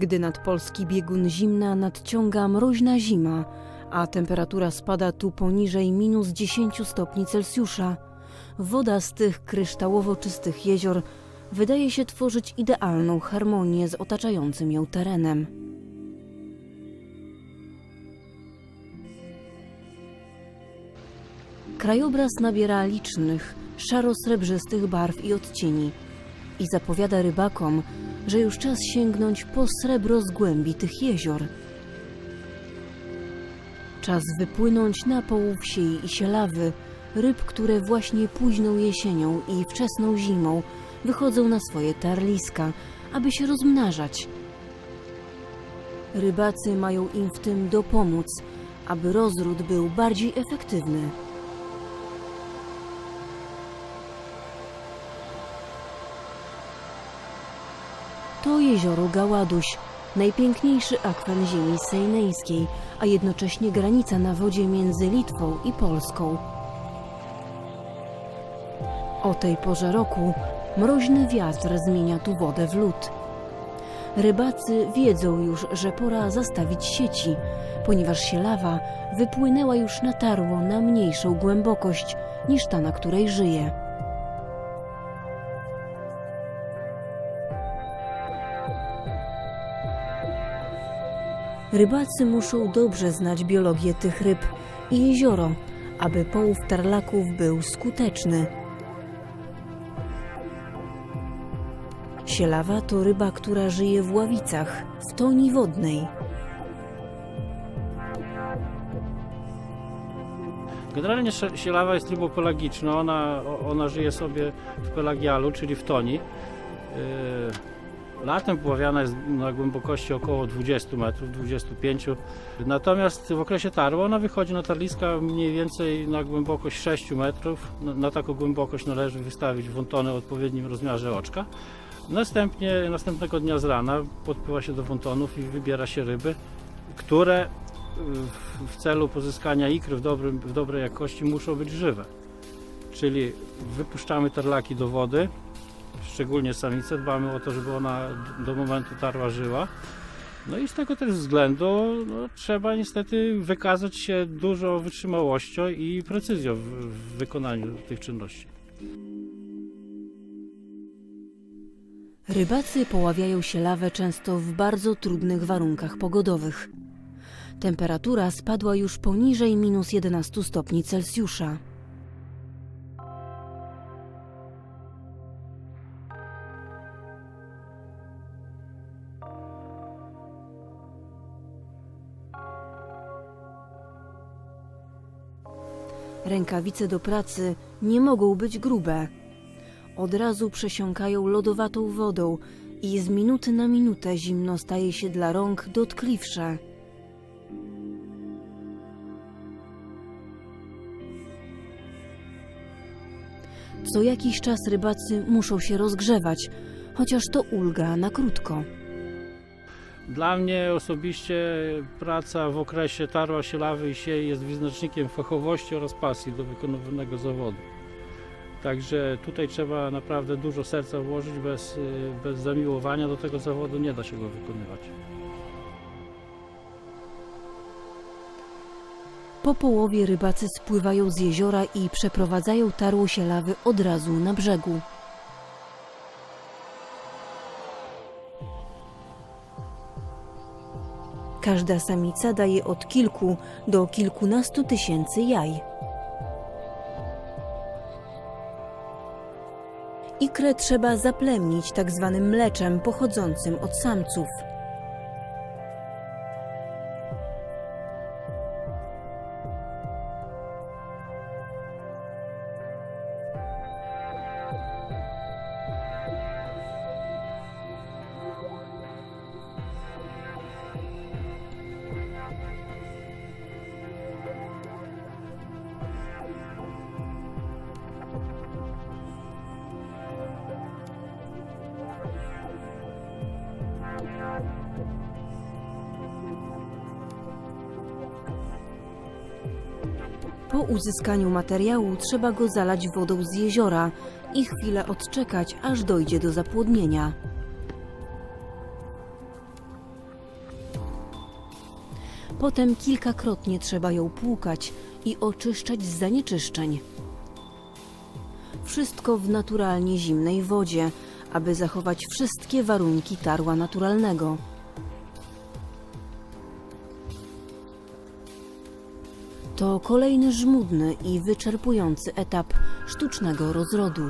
Gdy nad polski biegun zimna nadciąga mroźna zima, a temperatura spada tu poniżej minus 10 stopni Celsjusza, woda z tych kryształowo czystych jezior wydaje się tworzyć idealną harmonię z otaczającym ją terenem. Krajobraz nabiera licznych, szaro-srebrzystych barw i odcieni i zapowiada rybakom, że już czas sięgnąć po srebro z głębi tych jezior. Czas wypłynąć na połów siei i sielawy, ryb, które właśnie późną jesienią i wczesną zimą wychodzą na swoje tarliska, aby się rozmnażać. Rybacy mają im w tym dopomóc, aby rozród był bardziej efektywny. To jezioro Gaładuś, najpiękniejszy akwen ziemi sejneńskiej, a jednocześnie granica na wodzie między Litwą i Polską. O tej porze roku mroźny wiatr zmienia tu wodę w lód. Rybacy wiedzą już, że pora zastawić sieci, ponieważ sielawa wypłynęła już na tarło na mniejszą głębokość niż ta, na której żyje. Rybacy muszą dobrze znać biologię tych ryb i jezioro, aby połów tarlaków był skuteczny. Sielawa to ryba, która żyje w ławicach, w toni wodnej. Generalnie sielawa jest rybą pelagiczną, ona, ona żyje sobie w pelagialu, czyli w toni. Yy, Latem poławiana jest na głębokości około 20 metrów, 25. Natomiast w okresie tarła ona wychodzi na tarliska mniej więcej na głębokość 6 metrów. Na, na taką głębokość należy wystawić wątony o odpowiednim rozmiarze oczka. Następnie, następnego dnia z rana podpływa się do wątonów i wybiera się ryby, które w- w celu pozyskania ikry w, dobrym, w dobrej jakości muszą być żywe. Czyli wypuszczamy tarlaki do wody, szczególnie samicę, dbamy o to, żeby ona do momentu tarła żyła. No i z tego też względu no, trzeba niestety wykazać się dużą wytrzymałością i precyzją w, w wykonaniu tych czynności. Rybacy poławiają sielawę często w bardzo trudnych warunkach pogodowych. Temperatura spadła już poniżej minus 11 stopni Celsjusza. Rękawice do pracy nie mogą być grube. Od razu przesiąkają lodowatą wodą i z minuty na minutę zimno staje się dla rąk dotkliwsze. Co jakiś czas rybacy muszą się rozgrzewać, chociaż to ulga na krótko. Dla mnie osobiście praca w okresie tarła, sielawy i siej jest wyznacznikiem fachowości oraz pasji do wykonywanego zawodu. Także tutaj trzeba naprawdę dużo serca włożyć, bez, y, bez zamiłowania do tego zawodu nie da się go wykonywać. Po połowie rybacy spływają z jeziora i przeprowadzają tarło sielawy od razu na brzegu. Każda samica daje od kilku do kilkunastu tysięcy jaj. Ikrę trzeba zaplemnić tak zwanym mleczem pochodzącym od samców. Po uzyskaniu materiału trzeba go zalać wodą z jeziora i chwilę odczekać, aż dojdzie do zapłodnienia. Potem kilkakrotnie trzeba ją płukać i oczyszczać z zanieczyszczeń. Wszystko w naturalnie zimnej wodzie, aby zachować wszystkie warunki tarła naturalnego. To kolejny żmudny i wyczerpujący etap sztucznego rozrodu.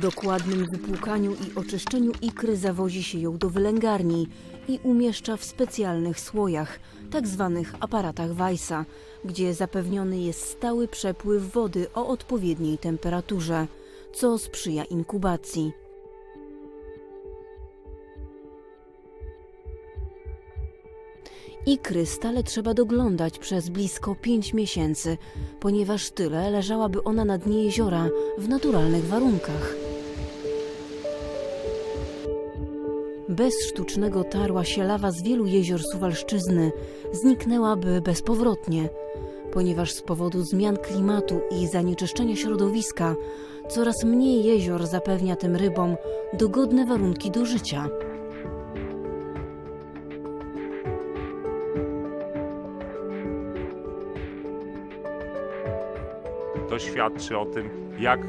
Dokładnym wypłukaniu i oczyszczeniu ikry zawozi się ją do wylęgarni i umieszcza w specjalnych słojach, tak zwanych aparatach Weissa, gdzie zapewniony jest stały przepływ wody o odpowiedniej temperaturze, co sprzyja inkubacji. Ikry stale trzeba doglądać przez blisko 5 miesięcy, ponieważ tyle leżałaby ona na dnie jeziora w naturalnych warunkach. Bez sztucznego tarła sielawa z wielu jezior Suwalszczyzny zniknęłaby bezpowrotnie, ponieważ z powodu zmian klimatu i zanieczyszczenia środowiska coraz mniej jezior zapewnia tym rybom dogodne warunki do życia. To świadczy o tym, jak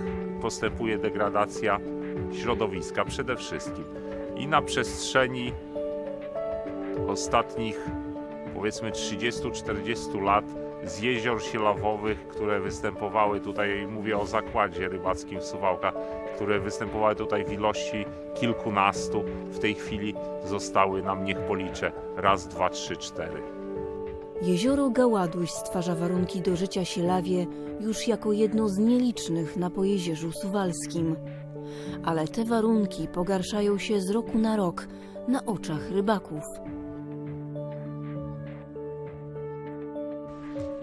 postępuje degradacja środowiska przede wszystkim. I na przestrzeni ostatnich powiedzmy 30-40 lat z jezior sielawowych, które występowały tutaj, mówię o zakładzie rybackim w Suwałkach, które występowały tutaj w ilości kilkunastu, w tej chwili zostały nam, niech policzę, raz, dwa, trzy, cztery. Jezioro Gaładuś stwarza warunki do życia sielawie już jako jedno z nielicznych na Pojezierzu Suwalskim. Ale te warunki pogarszają się z roku na rok na oczach rybaków.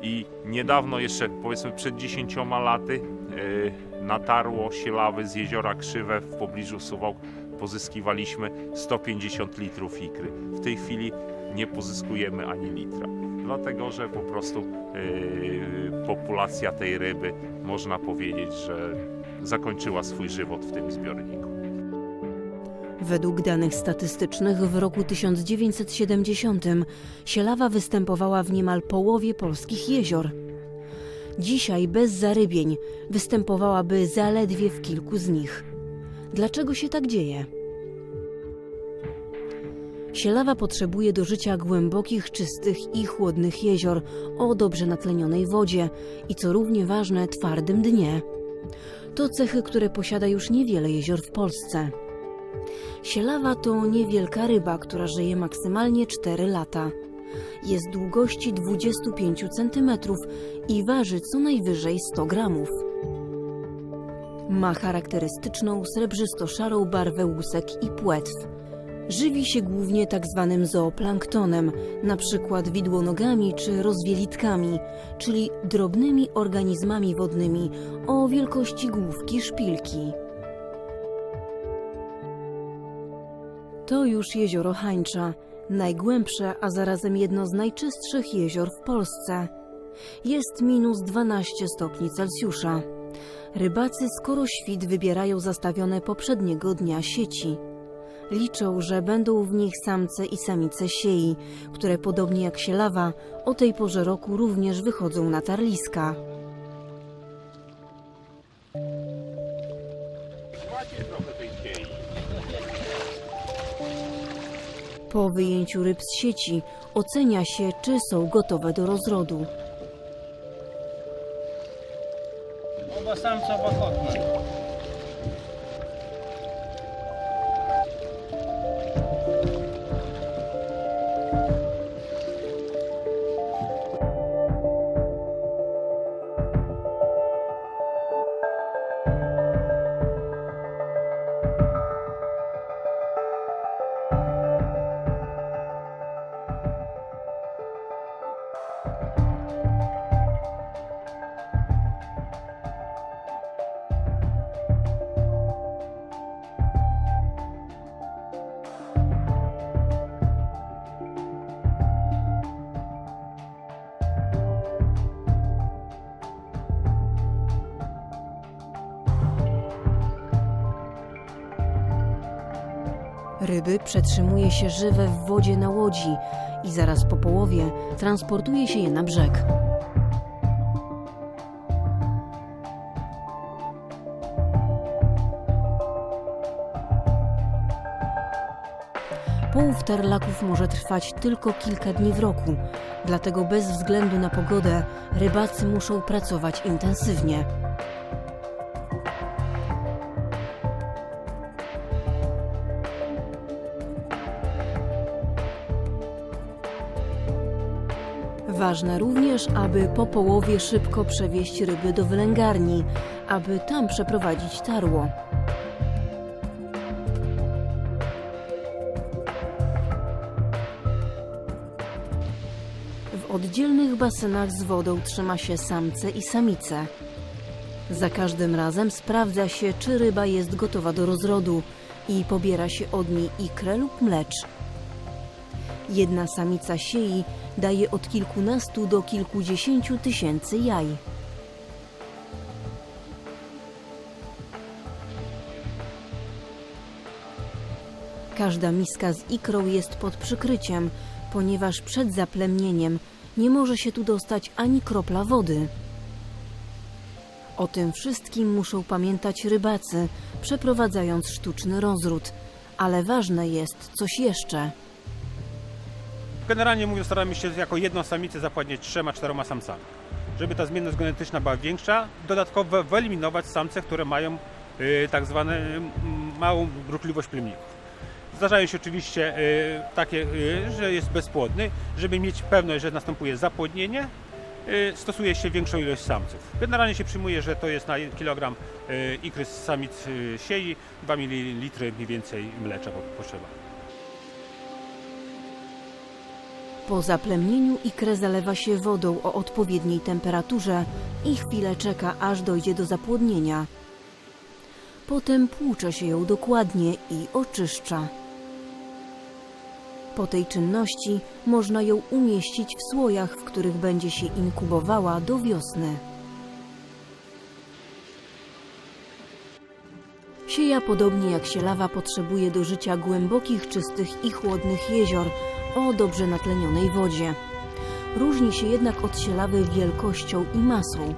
I niedawno, jeszcze powiedzmy przed 10 laty, yy, natarło sielawy z jeziora Krzywe w pobliżu Suwałk. Pozyskiwaliśmy 150 litrów ikry. W tej chwili nie pozyskujemy ani litra, dlatego że po prostu yy, populacja tej ryby, można powiedzieć, że zakończyła swój żywot w tym zbiorniku. Według danych statystycznych w roku 1970 sielawa występowała w niemal połowie polskich jezior. Dzisiaj bez zarybień występowałaby zaledwie w kilku z nich. Dlaczego się tak dzieje? Sielawa potrzebuje do życia głębokich, czystych i chłodnych jezior o dobrze natlenionej wodzie i co równie ważne twardym dnie. To cechy, które posiada już niewiele jezior w Polsce. Sielawa to niewielka ryba, która żyje maksymalnie 4 lata. Jest długości 25 cm i waży co najwyżej 100 gramów. Ma charakterystyczną srebrzysto-szarą barwę łusek i płetw. Żywi się głównie tak zwanym zooplanktonem, przykład widłonogami czy rozwielitkami, czyli drobnymi organizmami wodnymi o wielkości główki szpilki. To już jezioro Hańcza, najgłębsze, a zarazem jedno z najczystszych jezior w Polsce. Jest minus 12 stopni Celsjusza. Rybacy skoro świt wybierają zastawione poprzedniego dnia sieci. Liczą, że będą w nich samce i samice siei, które podobnie jak sielawa o tej porze roku również wychodzą na tarliska. Po wyjęciu ryb z sieci ocenia się, czy są gotowe do rozrodu. Oba samce, oba. Ryby przetrzymuje się żywe w wodzie na łodzi i zaraz po połowie transportuje się je na brzeg. Połów tarlaków może trwać tylko kilka dni w roku, dlatego bez względu na pogodę rybacy muszą pracować intensywnie. Ważne również, aby po połowie szybko przewieźć ryby do wylęgarni, aby tam przeprowadzić tarło. W oddzielnych basenach z wodą trzyma się samce i samice. Za każdym razem sprawdza się, czy ryba jest gotowa do rozrodu i pobiera się od niej ikrę lub mlecz. Jedna samica siei daje od kilkunastu do kilkudziesięciu tysięcy jaj. Każda miska z ikrą jest pod przykryciem, ponieważ przed zaplemnieniem nie może się tu dostać ani kropla wody. O tym wszystkim muszą pamiętać rybacy, przeprowadzając sztuczny rozród. Ale ważne jest coś jeszcze. Generalnie mówiąc, staramy się jako jedną samicę zapładniać trzema, czteroma samcami. Żeby ta zmienność genetyczna była większa, dodatkowo wyeliminować samce, które mają y, tak zwane y, małą ruchliwość plemników. Zdarzają się oczywiście y, takie, y, że jest bezpłodny. Żeby mieć pewność, że następuje zapłodnienie, y, stosuje się większą ilość samców. Generalnie się przyjmuje, że to jest na kilogram y, ikry z samic y, siei 2 ml mniej więcej mlecza po- potrzeba. Po zaplemnieniu ikrę zalewa się wodą o odpowiedniej temperaturze i chwilę czeka, aż dojdzie do zapłodnienia. Potem płucze się ją dokładnie i oczyszcza. Po tej czynności można ją umieścić w słojach, w których będzie się inkubowała do wiosny. Sieja, podobnie jak sielawa, potrzebuje do życia głębokich, czystych i chłodnych jezior o dobrze natlenionej wodzie. Różni się jednak od sielawy wielkością i masą.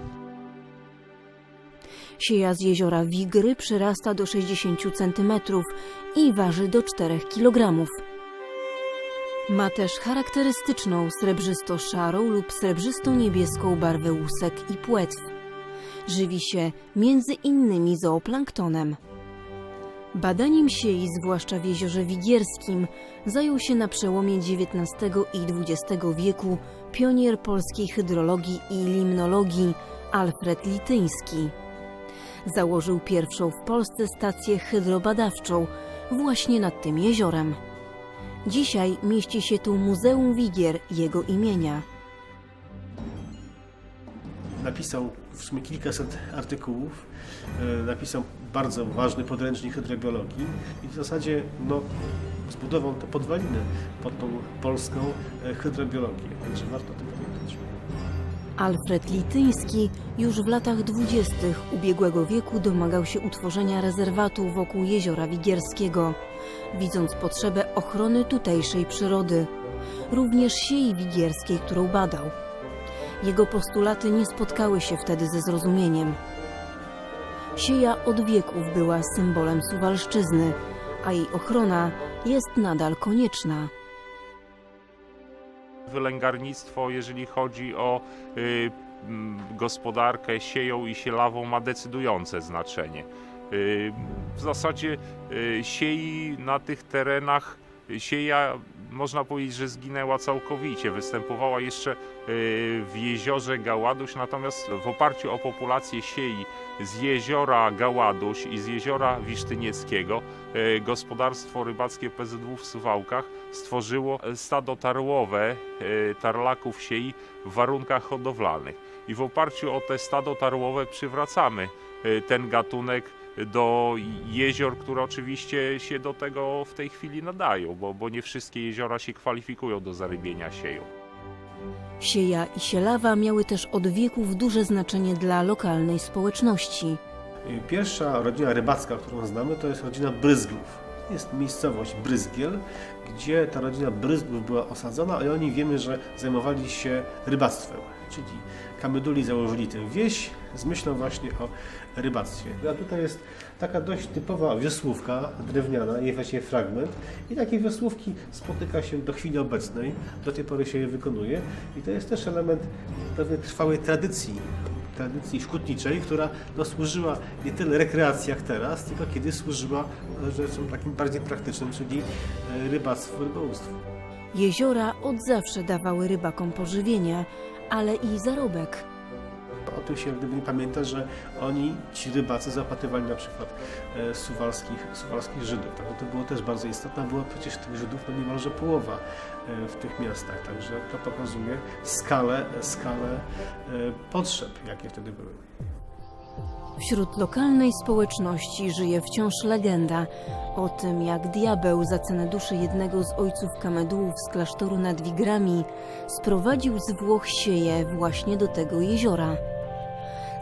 Sieja z jeziora Wigry przyrasta do 60 cm i waży do 4 kg. Ma też charakterystyczną srebrzysto-szarą lub srebrzysto-niebieską barwę łusek i płetw. Żywi się między innymi zooplanktonem. Badaniem siei, zwłaszcza w jeziorze Wigierskim, zajął się na przełomie XIX i XX wieku pionier polskiej hydrologii i limnologii Alfred Lityński. Założył pierwszą w Polsce stację hydrobadawczą właśnie nad tym jeziorem. Dzisiaj mieści się tu Muzeum Wigier jego imienia. napisał w sumie kilkaset artykułów, e, napisał bardzo ważny podręcznik hydrobiologii i w zasadzie no, zbudował te podwaliny pod tą polską e, hydrobiologię, także warto o tym pamiętać. Alfred Lityński już w latach dwudziestych ubiegłego wieku domagał się utworzenia rezerwatu wokół jeziora Wigierskiego, widząc potrzebę ochrony tutejszej przyrody, również siei wigierskiej, którą badał. Jego postulaty nie spotkały się wtedy ze zrozumieniem. Sieja od wieków była symbolem Suwalszczyzny, a jej ochrona jest nadal konieczna. Wylęgarnictwo, jeżeli chodzi o y, gospodarkę sieją i sielawą, ma decydujące znaczenie. Y, w zasadzie y, siei na tych terenach, sieja można powiedzieć, że zginęła całkowicie. Występowała jeszcze y, w jeziorze Gaładuś, natomiast w oparciu o populację siei z jeziora Gaładuś i z jeziora Wisztynieckiego y, gospodarstwo rybackie PZW w Suwałkach stworzyło stado tarłowe y, tarlaków siei w warunkach hodowlanych. I w oparciu o te stado tarłowe przywracamy ten gatunek do jezior, które oczywiście się do tego w tej chwili nadają, bo, bo nie wszystkie jeziora się kwalifikują do zarybienia sieją. Sieja i sielawa miały też od wieków duże znaczenie dla lokalnej społeczności. Pierwsza rodzina rybacka, którą znamy, to jest rodzina Bryzglów. Jest miejscowość Bryzgiel, gdzie ta rodzina Bryzgów była osadzona i oni wiemy, że zajmowali się rybactwem, czyli Kamyduli założyli tę wieś z myślą właśnie o rybactwie. A tutaj jest taka dość typowa wiosłówka drewniana, jej właśnie fragment. I takie wiosłówki spotyka się do chwili obecnej, do tej pory się je wykonuje. I to jest też element pewnej trwałej tradycji tradycji szkutniczej, która no, służyła nie tyle rekreacji jak teraz, tylko kiedy służyła e, rzeczom takim bardziej praktycznym, czyli e, rybactwu, rybołówstwu. Jeziora od zawsze dawały rybakom pożywienie, ale i zarobek. Tym się gdyby nie pamięta, że oni, ci rybacy, zapatrywali na przykład e, suwalskich, suwalskich Żydów. Tak? No to było też bardzo istotne, była przecież tych Żydów no niemalże połowa e, w tych miastach, także to pokazuje skalę, skalę e, potrzeb, jakie wtedy były. Wśród lokalnej społeczności żyje wciąż legenda o tym, jak diabeł za cenę duszy jednego z ojców kamedułów z klasztoru nad Wigrami sprowadził z Włoch sieje właśnie do tego jeziora.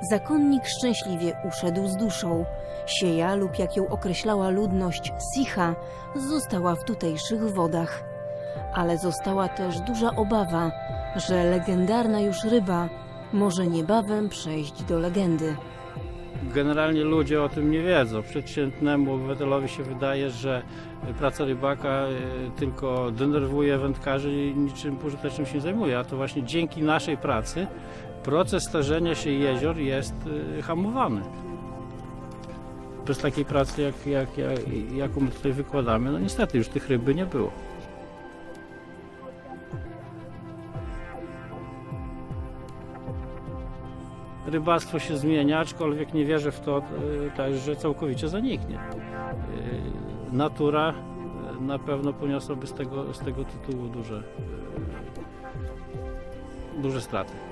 Zakonnik szczęśliwie uszedł z duszą. Sieja, lub jak ją określała ludność, sicha, została w tutejszych wodach. Ale została też duża obawa, że legendarna już ryba może niebawem przejść do legendy. Generalnie ludzie o tym nie wiedzą. Przeciętnemu obywatelowi się wydaje, że praca rybaka e, tylko denerwuje wędkarzy i niczym pożytecznym się nie zajmuje. A to właśnie dzięki naszej pracy proces starzenia się jezior jest e, hamowany. Bez takiej pracy, jak, jak, jak, jaką my tutaj wykładamy, no niestety już tych ryb by nie było. rybactwo się zmienia, aczkolwiek nie wierzę w to też, że całkowicie zaniknie. E, Natura na pewno poniosłaby z tego, z tego tytułu duże, duże straty.